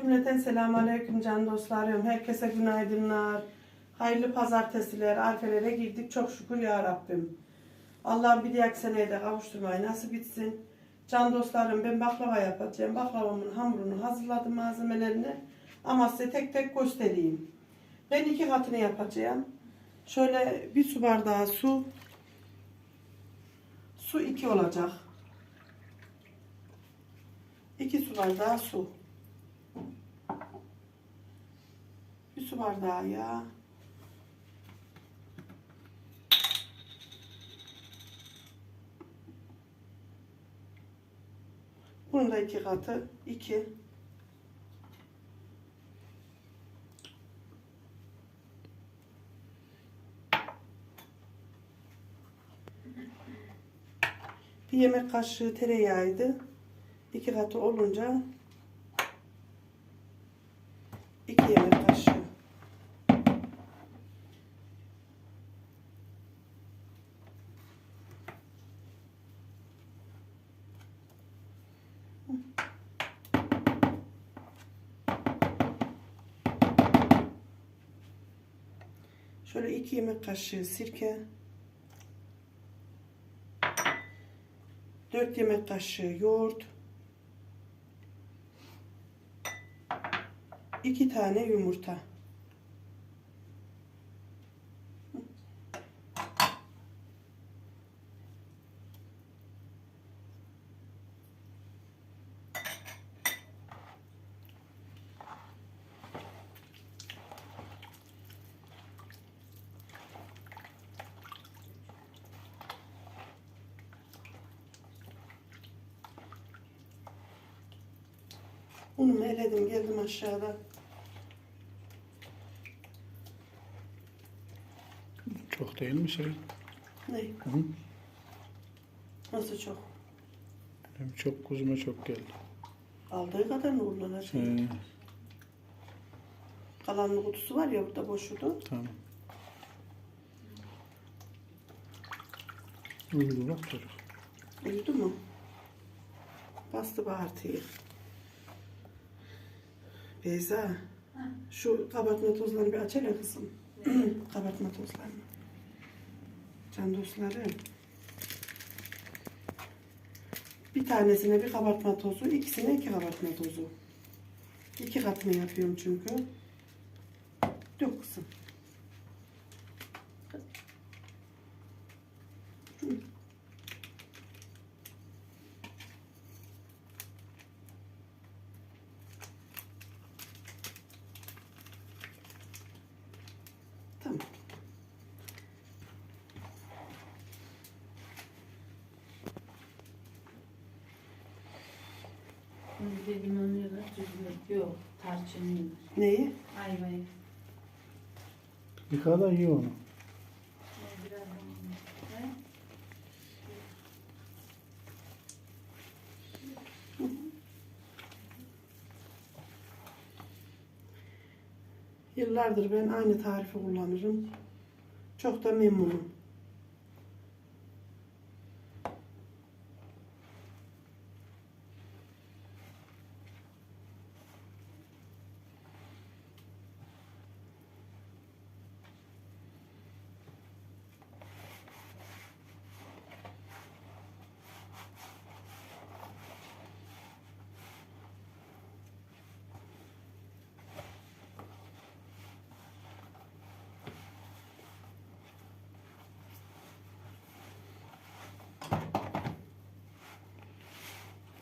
Cümleten selamun aleyküm can dostlarım. Herkese günaydınlar. Hayırlı pazartesiler, arfelere girdik. Çok şükür ya Rabbim. Allah'ım bir diğer seneye de kavuşturmayı nasip etsin. Can dostlarım ben baklava yapacağım. Baklavamın hamurunu hazırladım malzemelerini. Ama size tek tek göstereyim. Ben iki katını yapacağım. Şöyle bir su bardağı su. Su iki olacak. İki su bardağı su. Su bardağı yağ. Bunun da iki katı. iki. Bir yemek kaşığı tereyağıydı. İki katı olunca iki yemek kaşığı. Şöyle iki yemek kaşığı sirke. 4 yemek kaşığı yoğurt. 2 tane yumurta. Unumu eledim geldim aşağıda. Çok değil mi şey? Ne? Hı? Nasıl çok? Benim çok kuzuma çok geldi. Aldığı kadar mı kullanacak? Ee, Kalanlı kutusu var ya burada boşudu. tamam. Uyudu bak çocuk. Uyudu mu? Bastı bağırtıyı. Beyza. Şu kabartma tozlarını bir açalım kızım. kabartma tozlarını. Can dostlarım. Bir tanesine bir kabartma tozu, ikisine iki kabartma tozu. İki katını yapıyorum çünkü. Dök kızım. Tamam. Bizde limon yiyorlar, tuzlu yok. Yiyorlar. Neyi? Ayvayı. Yıka da iyi onu. Yıllardır ben aynı tarifi kullanırım. Çok da memnunum.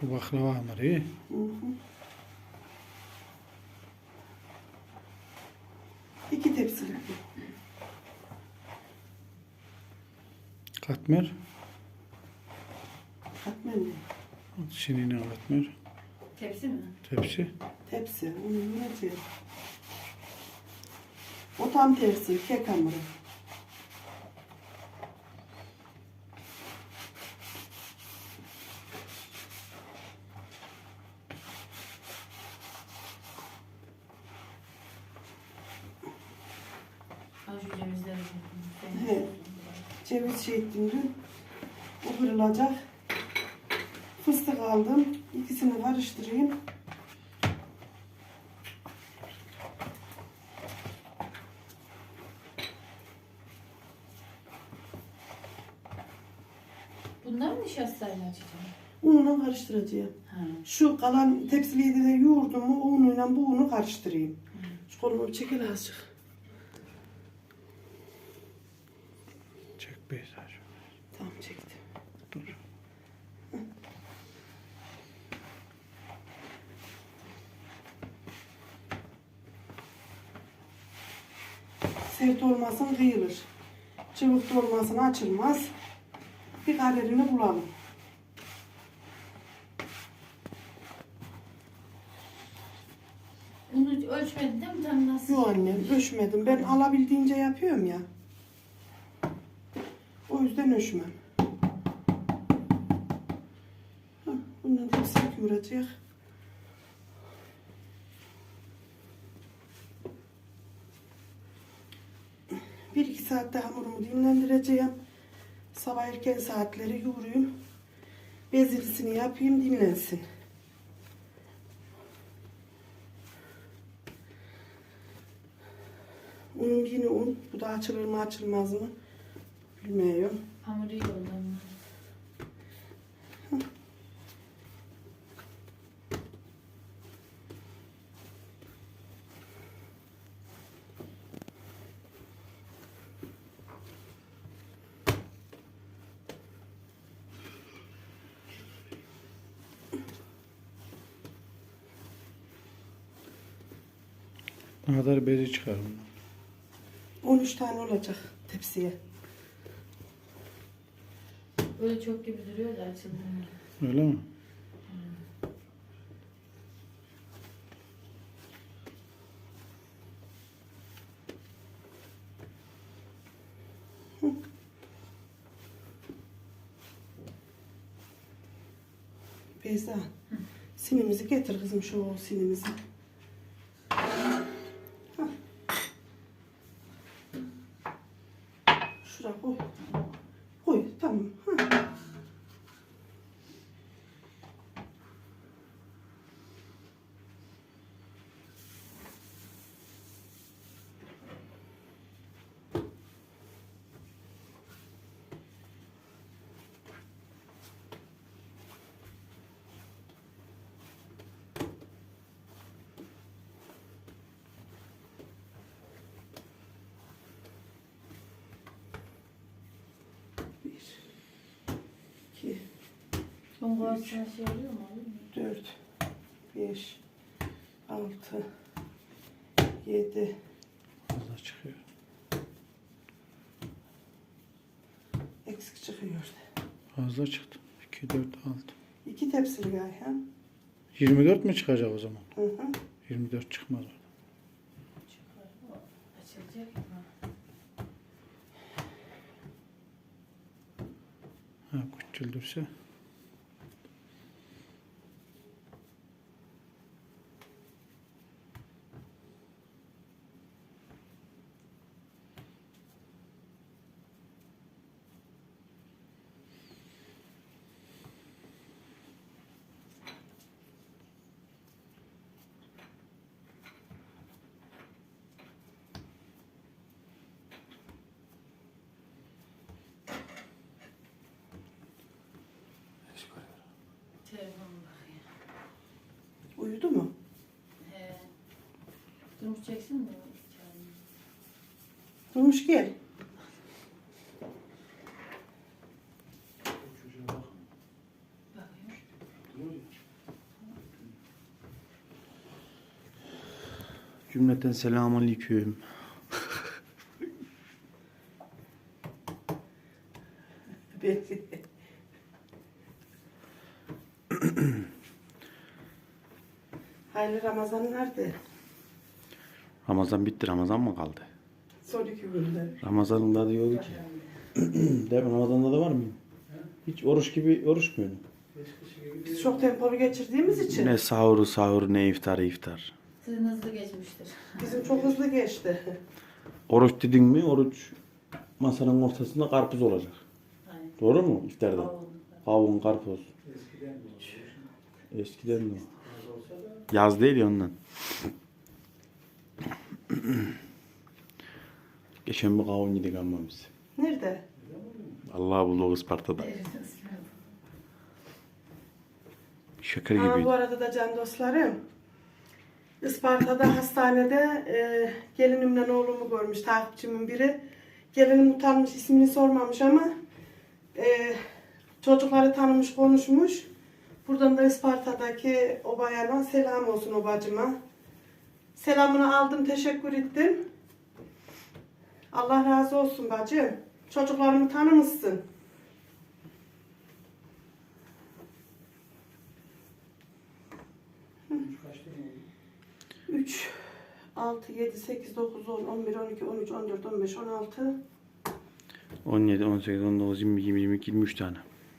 Bu baklava hamuru. İki tepsilik. Katmer. Katmer mi? Sinine katmer. Tepsi mi? Tepsi. Tepsi. Onu ne O tam tersi. Kek hamuru. Al şu cevizleri. Sen- He. Ceviz şey ettim dün. O kırılacak. Fıstık aldım. İkisini karıştırayım. nişastayla açacağım? Unla karıştıracağım. Ha. Şu kalan tepsiliyi de yoğurdum mu o unuyla bu unu karıştırayım. Şu kolumu bir çekil azıcık. Çek Beyza. Tamam çektim. Dur. Sert olmasın kıyılır. Çabuk da olmasın açılmaz. Bir kaderini bulalım. Bunu ölçmedin değil mi? Tam nasıl? Yok annem ölçmedim. Ben alabildiğince yapıyorum ya. O yüzden. Hah, Bundan hepsini yoğuracak. Bir iki saatte hamurumu dinlendireceğim. Sabah erken saatleri yoğurayım. Bezilisini yapayım dinlensin. Unum yine un. Bu da açılır mı açılmaz mı bilmiyorum. Hamuru iyi. Ne kadar bezi çıkar bundan. 13 tane olacak tepsiye. Böyle çok gibi duruyor da açıldığında. Öyle mi? Beyza. Sinimizi getir kızım şu sinimizi. Şuraya koy. Koy tamam. Hah. Bir. iki, Son kovarsına şey oluyor mu? Dört, beş, altı, yedi, Fazla çıkıyor. eksik çıkıyor. Fazla çıktı. 2, 4, 6. İki tepsili Gayhan. 24 mi çıkacak o zaman? Hı hı. 24 çıkmaz orada. Çıkar. O Açılacak ama. Ha küçüldürse. Durmuş gel. Cümleten selamun aleyküm. Hayırlı Ramazan nerede? Ramazan bitti. Ramazan mı kaldı? Son iki günde. Ramazan'ın da diyordu ki. Değil mi? Ramazan'da da var mı? Hiç oruç gibi oruç muydu? Biz çok tempolu geçirdiğimiz için Ne sahuru sahur ne iftarı iftar. Sizin hızlı geçmiştir. bizim çok hızlı geçti. Oruç dedin mi oruç masanın ortasında karpuz olacak. Aynen. Doğru mu iftarda? Kavun. Kavun karpuz. Eskiden de. Yaz değil ya ondan. Geçen bir kavun yedik ama biz. Nerede? Allah bulduk Isparta'da. Şeker Ha, gibiydi. bu arada da can dostlarım. Isparta'da hastanede e, gelinimle oğlumu görmüş takipçimin biri. Gelinim utanmış ismini sormamış ama e, çocukları tanımış konuşmuş. Buradan da Isparta'daki o bayana selam olsun o bacıma. Selamını aldım teşekkür ettim. Allah razı olsun bacım. Çocuklarımı tanımışsın. 3, 6, 7, 8, 9, 10, 11, 12, 13, 14, 15, 16, 17, 18, 19, 20, 20, 22, 23 tane.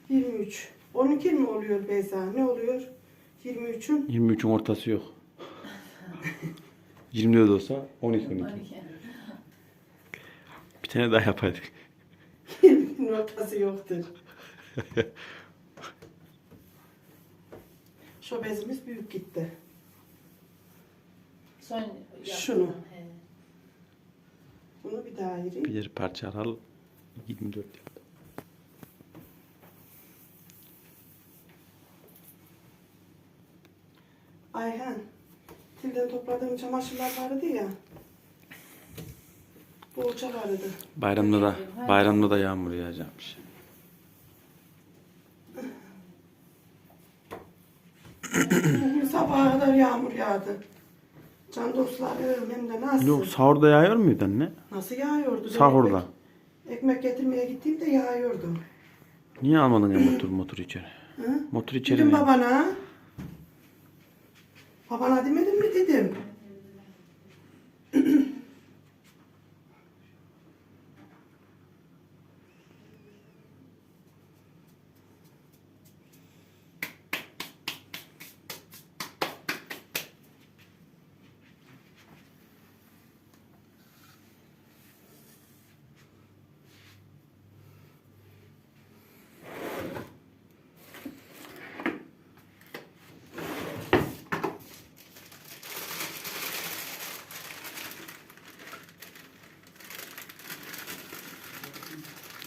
23. 12 mi oluyor Beyza? Ne oluyor? 23'ün 23'ün ortası yok. 24 olsa 12, 12. 12. Bir tane daha yapaydık. 20'nin ortası yoktur. Şu bezimiz büyük gitti. Son. Şunu. He. Bunu bir daha ayırayım. Bir parça al 24 yap. Ayhan. Tilden topladığım çamaşırlar vardı ya. Boğaça vardı. Bayramda da bayramda da yağmur yağacakmış. Bugün sabaha kadar yağmur yağdı. Can dostlarım hem de nasıl? Yok sahurda yağıyor muydu anne? Nasıl yağıyordu? Ben Sahurda. Ekmek, ekmek getirmeye gittiğimde yağıyordu. Niye almadın ya motor motor içeri? Hı? Motor içeri Dedim mi? babana. Babana demedim mi dedim.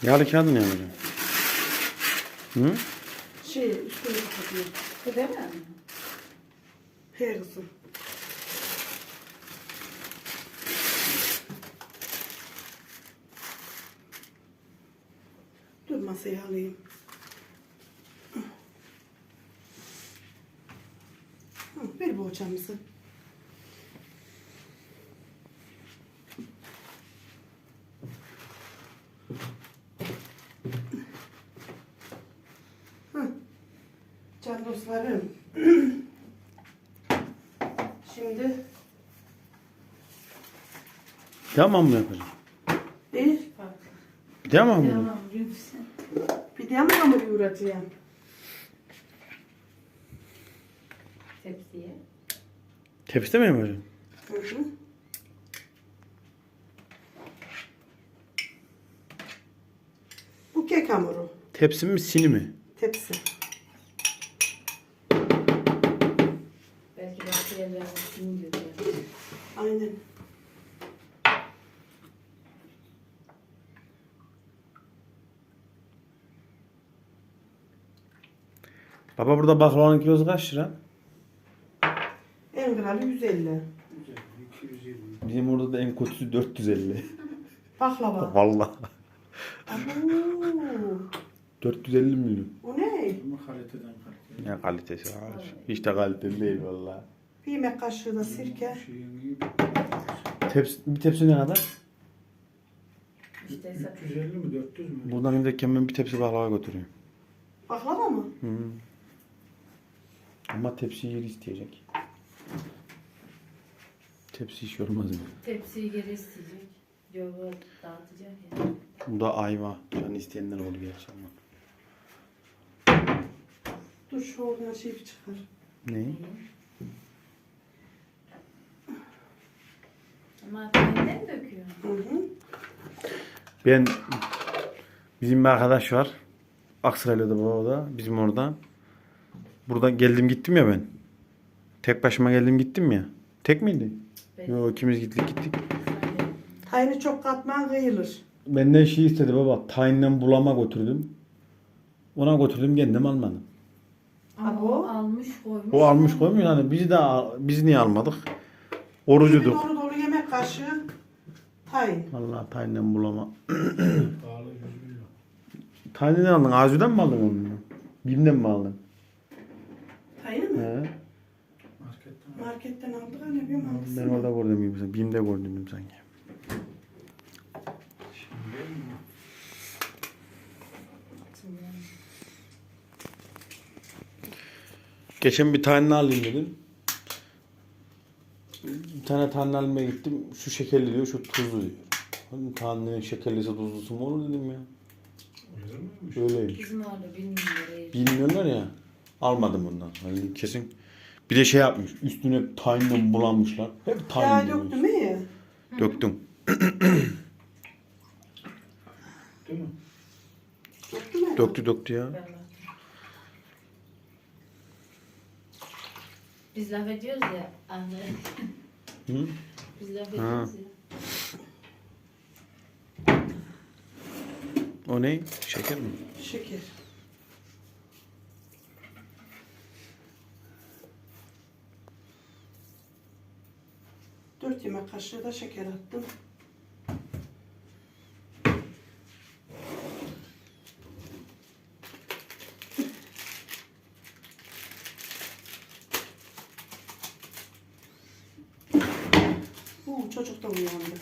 Yağlı kağıdı ne yapacağım? Hı? Şey üstüne kapatıyor. Bu değil mi? He kızım. Dur masayı alayım. Hı, Ver. Hı. Can dostlarım. Şimdi Devam mı yapacağım? bir. Devam mı? Tamam, yürüsün. pidye mi hamur yoğuracağım? Tepsiye. Tepside mi yapacağım? Hı hı. Bu kek hamuru. Tepsi mi sini mi? Tepsi. Aynen. Baba burada baklavanın kilosu kaç lira? En kralı 150. Bizim orada da en kötüsü 450. Baklava. Vallahi. Abo. 450 milyon. O ne? Ama kaliteden kaliteli. Ne kalitesi var. Hiç de kaliteli değil vallahi. Bir yemek kaşığı da sirke. Şeyin iyi. Tepsi, bir tepsi ne kadar? İşte hesap. 350 mi 400 mü? Buradan giderken ben bir tepsi baklava götürüyorum. Baklava mı? Hı. Ama tepsi yeri isteyecek. Tepsi iş yormaz mı? Tepsiyi geri isteyecek. Yoğurt dağıtacak ya. Bu da ayva. Can isteyenler oldu gerçi ama. Dur şu oradan şey bir çıkar. Ne? Ama kendin döküyor. Hı hı. Ben bizim bir arkadaş var. Aksaray'da baba da bizim orada. Burada geldim gittim ya ben. Tek başıma geldim gittim ya. Tek miydi? Ben- Yok ikimiz gittik gittik. Tayını çok katman kıyılır. Benden şey istedi baba. Tayinden bulama götürdüm. Ona götürdüm kendim almadım. Ama o almış koymuş. O almış koymuyor hani bizi de biz niye almadık? Orucuduk. Kaşığı tayin. Vallahi tayinden bulama. Pahalı 100 milyon. Tayinden aldın. Azu'dan mı aldın onu? Bim'den mi aldın? Tayin mi? He. Marketten Marketten aldık anne bir hangisi? Ben orada gördüm gibi sanki. Bim'de gördüm sanki. Geçen bir tane alayım dedim. Bir tane tane almaya gittim. Şu şekerli diyor, şu tuzlu diyor. Hani tanenin şekerlisi tuzlusu mu olur dedim ya. Öyleymiş. Bizim orada bilmiyor. Bilmiyorlar ya. Almadım bundan. Hani kesin. Bir de şey yapmış. Üstüne tayinden bulanmışlar. Hep Ya tayin döktü demiş. mü ya? Döktüm. Değil mi? Döktü mü? Döktü döktü ya. Biz laf ediyoruz ya anne. Hı? Biz laf Ha. ediyoruz ya. O ne? Şeker mi? Şeker. Dört yemek kaşığı da şeker attım. Uuu çocuk da uyandı.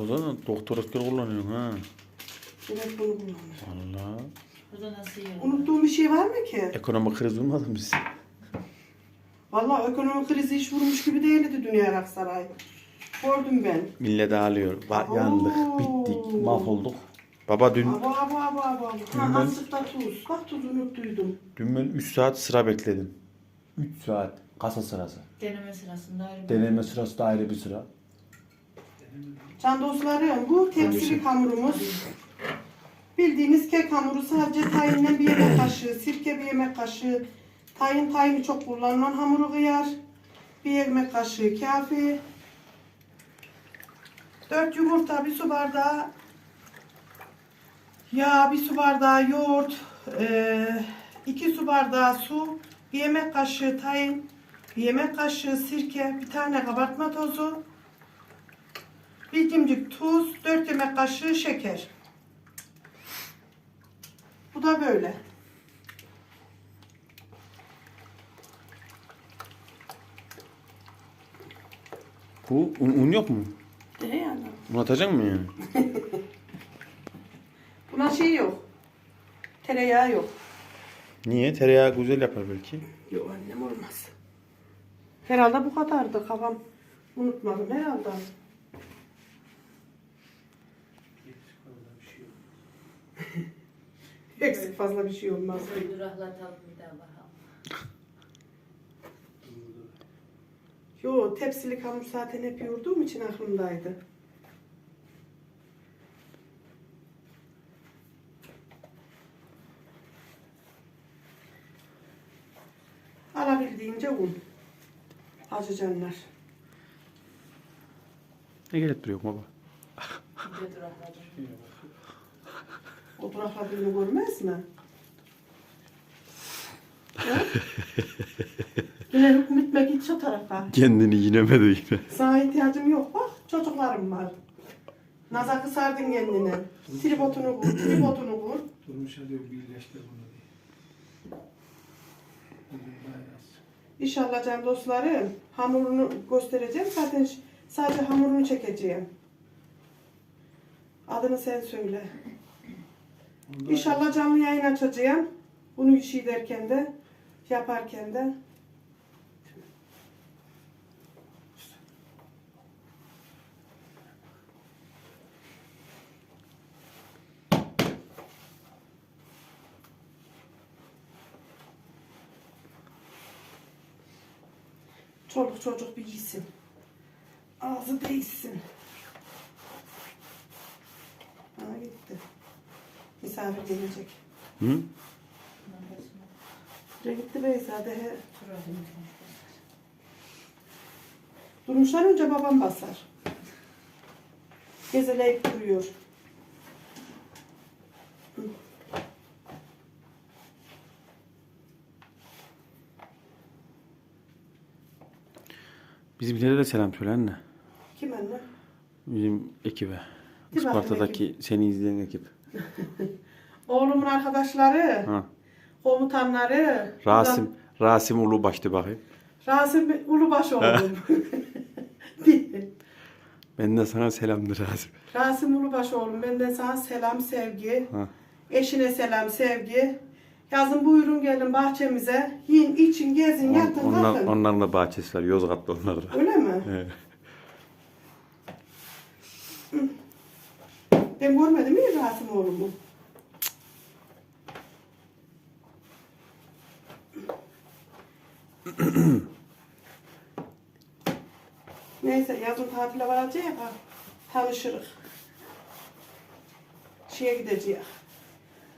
Tozu da doktor asker kullanıyorsun ha. Evet bunu kullanır. Allah. Burada nasıl yiyor? Unuttuğum bir şey var mı ki? Ekonomik kriz olmadı mı biz? Vallahi ekonomik krizi hiç vurmuş gibi değildi Dünya Aksaray. Gördüm ben. Millet ağlıyor. Ba- yandık, Oo. bittik, mahvolduk. Baba dün, aba aba aba. Ben- Ha azıcık da tuz. Bak tuzu unuttuydum. dün ben 3 saat sıra bekledim. 3 saat kasa sırası. Deneme sırasında ayrı bir- Deneme sırası da ayrı bir sıra. Can dostlarım bu tepsilik hamurumuz. Bildiğiniz kek hamuru sadece tayinden bir yemek kaşığı, sirke bir yemek kaşığı, tayin tayini çok kullanılan hamuru kıyar. Bir yemek kaşığı kafi. 4 yumurta, bir su bardağı yağ, bir su bardağı yoğurt, 2 su bardağı su, bir yemek kaşığı tayin, bir yemek kaşığı sirke, bir tane kabartma tozu, bir cimcik tuz, 4 yemek kaşığı şeker. Bu da böyle. Bu un, un yok mu? Ne yani? Un atacak mı yani? Buna şey yok. Tereyağı yok. Niye? Tereyağı güzel yapar belki. Yok annem olmaz. Herhalde bu kadardı kafam. Unutmadım herhalde. Eksik fazla bir şey yok. Eksik fazla bir şey olmaz. Bir duraklatalım bir daha bakalım. Yo tepsilik hamur zaten hep yoğurduğum için aklımdaydı. Alabildiğince un. Hacı canlar. Ne gelip duruyor baba? Bir durakladım. O durakladığını görmez mi? Yine hükmetmek hiç o tarafa. Kendini yinemedi yine. Sana ihtiyacım yok bak çocuklarım var. Nazakı sardın kendine. Tribotunu kur, tribotunu kur. Durmuşa diyor birleştir bunu diye. İnşallah can dostlarım hamurunu göstereceğim. Zaten sadece hamurunu çekeceğim. Adını sen söyle. İnşallah canlı yayın açacağım. Bunu işi derken de yaparken de. Çoluk çocuk bir yesin. Ağzı değsin. Beyza gelecek. Hı? Buraya gitti Beyza de. he. Durmuşlar önce babam basar. Gezeleyip duruyor. Hı. Bizimkilere de selam söyle anne. Kim anne? Bizim ekibe. Kim Isparta'daki seni izleyen ekip. Oğlumun arkadaşları, Ha. komutanları. Rasim, Rasim Ulubaş'tı bakayım. Rasim Ulubaş oğlum. Ben de sana selamdır Rasim. Rasim Ulubaş oğlum. Benden sana selam, sevgi. Ha. Eşine selam, sevgi. Yazın buyurun gelin bahçemize. Yiyin, için, gezin, On- yatın, onlar, kalkın. onların da bahçesi var. Yozgat'ta onlar da. Öyle mi? Evet. Ben görmedim mi Rasim oğlumu? Neyse yazın tatile varacağız ya tanışırız. Şeye gideceğiz.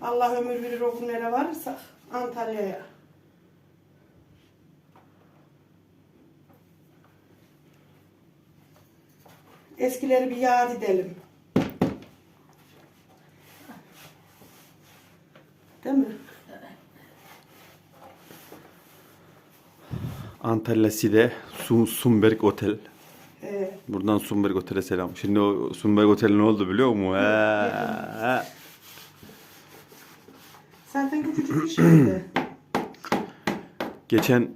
Allah ömür verir o günlere varırsak Antalya'ya. Eskileri bir yad edelim. Değil mi? Antalya Side Sun, Sunberg Otel. Ee, Buradan Sunberg Otel'e selam. Şimdi o Sunberg Otel ne oldu biliyor musun? He. zaten küçücük bir şeydi. Geçen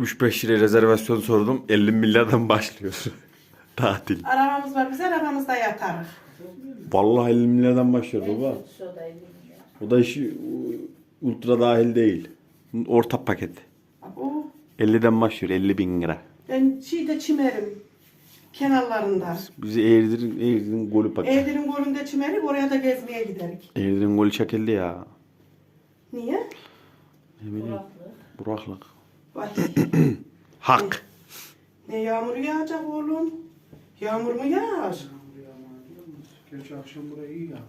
3-5 lira rezervasyon sordum. 50 milyardan başlıyor. Tatil. Arabamız var biz arabamızda yatarız. Vallahi 50 milyardan başlıyor baba. O da işi ultra dahil değil. Orta paket. O, 50'den başlıyor 50 bin lira. ben şeyde çimerim. Kenarlarında. Bizi Eğirdir'in, Eğirdir'in golü paket. Evlerin golünde çimerik oraya da gezmeye giderik. Eğirdir'in golü çekildi ya. Niye? Ne bileyim. Buraklık. Vay. Hak. ne yağmur yağacak oğlum? Yağmur mu yağar? Yağmur musun? Gerçi akşam buraya iyi yağmış.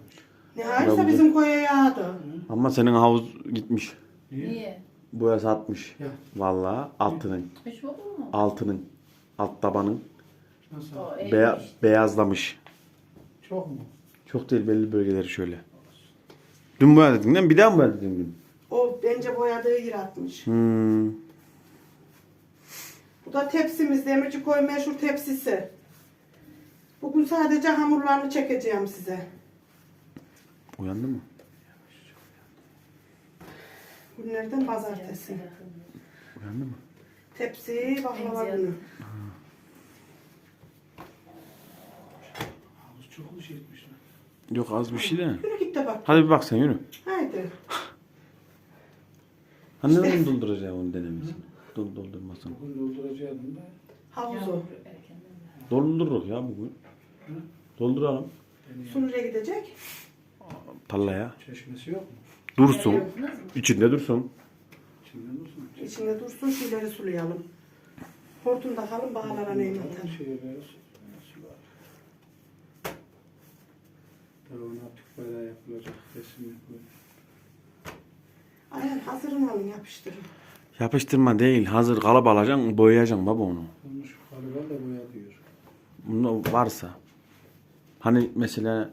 Ne Bravo. bizim koya yağdı. Ama senin havuz gitmiş. Niye? Niye? Boyası atmış. Ya Vallahi altının. Hiç olur mu? Altının. Alt tabanın. nasıl? O eğmiş. Beya, beyazlamış. Çok mu? Çok değil belli bölgeleri şöyle. Dün boyadın değil mi? Bir daha mı boyadın dün? O bence boyadığı yer atmış. Hmm. Bu da tepsimiz. Demirci koy meşhur tepsisi. Bugün sadece hamurlarını çekeceğim size. Uyandı mı? Günlerden pazartesi. Uyandı mı? Tepsi baklava günü. Havuz çok mu şey etmişler? Yok az bir şey de. Yürü git de bak. Hadi bir bak sen yürü. Haydi. Hani nereden dolduracağım onu denemesini? Dol doldurmasın. Bugün dolduracaktım da. Yağmur erkenden. Doldururuz ya bugün. Dolduralım. deneyim. Su nereye gidecek? Tarlaya. Çeşmesi yok mu? Dursun. İçinde dursun. İçinden dursun. İçinde dursun şeyleri sulayalım. Hortum takalım bağlara neyim. Tabii ona yapılacak. Aynen hazırını alın yapıştırın. Yapıştırma değil. Hazır kalıp alacaksın, boyayacaksın baba onu. Olmuş galiba da boya diyor. Bunda varsa. Hani mesela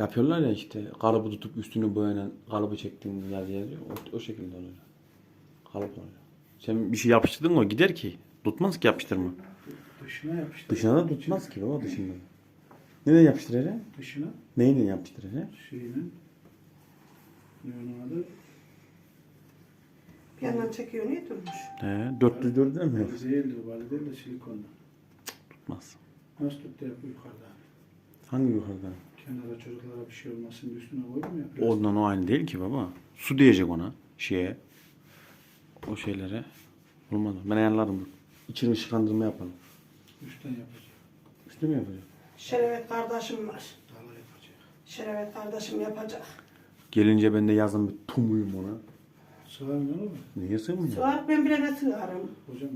yapıyorlar ya işte kalıbı tutup üstünü boyanan kalıbı çektiğin yer yazıyor. O, o şekilde oluyor. Kalıp oluyor. Sen bir şey yapıştırdın mı gider ki. Tutmaz ki yapıştırma. Dışına yapıştır. Dışına da tutmaz ki baba dışında. Neden yapıştıracaksın? Dışına Neyle yapıştıracaksın? şeyinin ne onun adı? Bir yandan çekiyor niye durmuş? He, 404 değil mi? Valize değildir, valize değil de silikonla. Tutmaz. Nasıl tuttu yukarıda? Hangi yukarıdan? Kenara çocuklara bir şey olmasın diye üstüne koyuyor mu ya? Plastik. Ondan o aynı değil ki baba. Su diyecek ona. Şeye. O şeylere. Olmadı. Ben ayarlarım. İçini ışıklandırma yapalım. Üstten yapacak. Üstü mü yapacak? Şerevet kardeşim var. Dala yapacak. Şerevet kardeşim yapacak. Gelince ben de yazın bir tumuyum ona. Sığar mı oğlum? Niye sığmıyor? Suat ben bile de sığarım. Hocam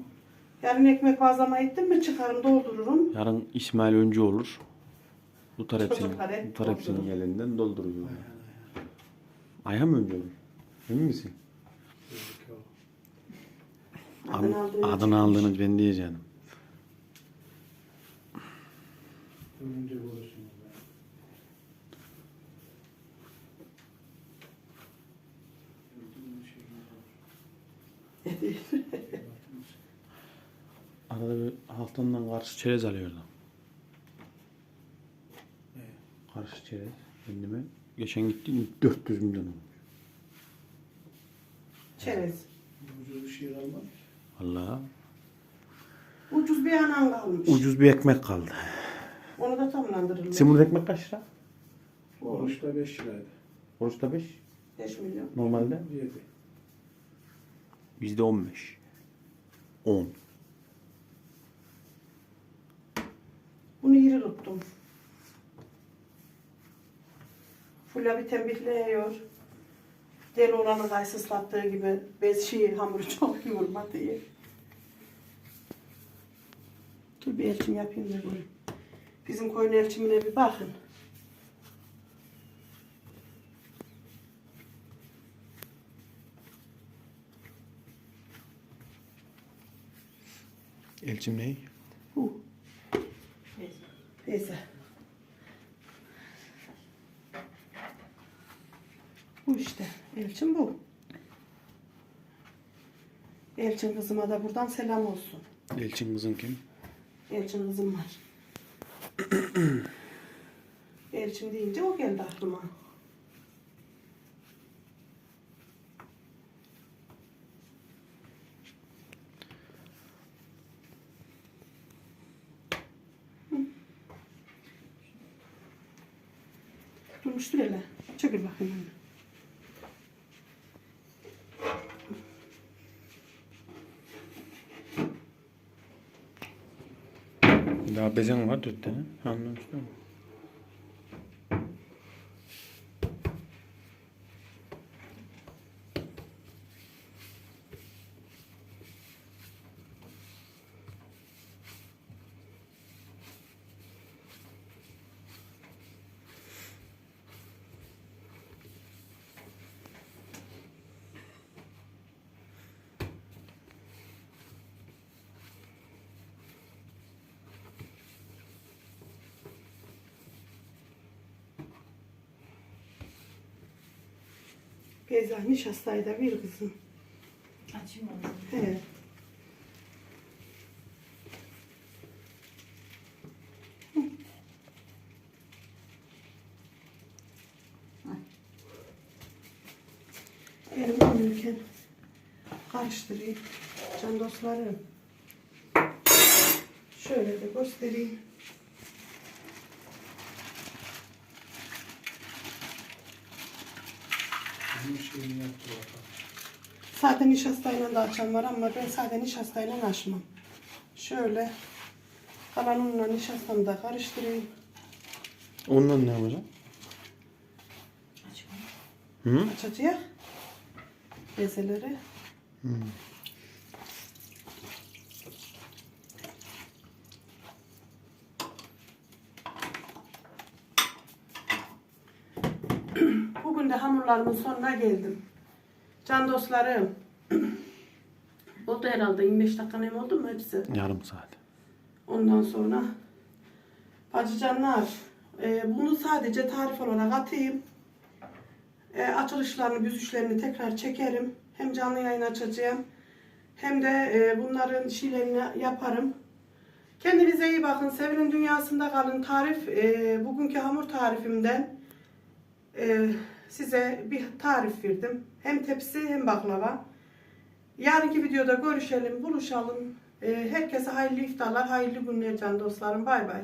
Yarın ekmek bazlama ettim mi çıkarım doldururum. Yarın İsmail Öncü olur. Hep Tutar hepsini doldurur. elinden dolduruyor. Ayhan mı olur? Emin misin? Adını aldığını Adını aldığını ben diyeceğim. Görür. Arada bir halktandan karşı çerez alıyordum. Ne? Karşı çerez kendime. Geçen gittim 400 milyon olmuş. Çerez. Ucuz bir şey almam. Valla Ucuz bir anan kalmış. ucuz bir ekmek kaldı. Onu da tamlandırırlar. Simur'da ekmek kaç lira? Oruçta 5 liraydı. Oruçta 5. 5 milyon. Normalde 7. bizde 15. 10. Bunu iri tuttum. Fulla bir tembihleyiyor. Deli olanı kayısı ıslattığı gibi bez şeyi hamuru çok yoğurma diye. Dur bir elçim yapayım da görün. Bizim koyun elçimine bir bakın. Elçim ne? Hu. Neyse. Neyse. Bu işte. Elçin bu. Elçin kızıma da buradan selam olsun. Elçin kızın kim? Elçin kızım var. Elçin deyince o geldi aklıma. Durmuştur hele. Çekil bakayım. Daha bezen var 4 tane. Anlamıştım. Beyza nişastayı da bir kızım. Açayım onu. He. Elim karıştırayım. Can dostlarım. Şöyle de göstereyim. Bunun şeyini yaptı bakalım. Sade nişastayla da açan var ama ben sade nişastayla açmam. Şöyle kalan unla nişastamı da karıştırayım. Ondan ne yapacağım? Hı? Açacağız. Bezeleri. Hı. Bugün de hamurlarımın sonuna geldim. Can dostlarım. oldu herhalde 25 dakika ne oldu mu hepsi? Yarım saat. Ondan sonra bacıcanlar e, bunu sadece tarif olarak atayım. E, açılışlarını, büzüşlerini tekrar çekerim. Hem canlı yayın açacağım. Hem de e, bunların şeylerini yaparım. Kendinize iyi bakın. Sevinin dünyasında kalın. Tarif, e, bugünkü hamur tarifimden e, size bir tarif verdim. Hem tepsi hem baklava. Yarınki videoda görüşelim, buluşalım. E, herkese hayırlı iftarlar, hayırlı günler can dostlarım. Bay bay.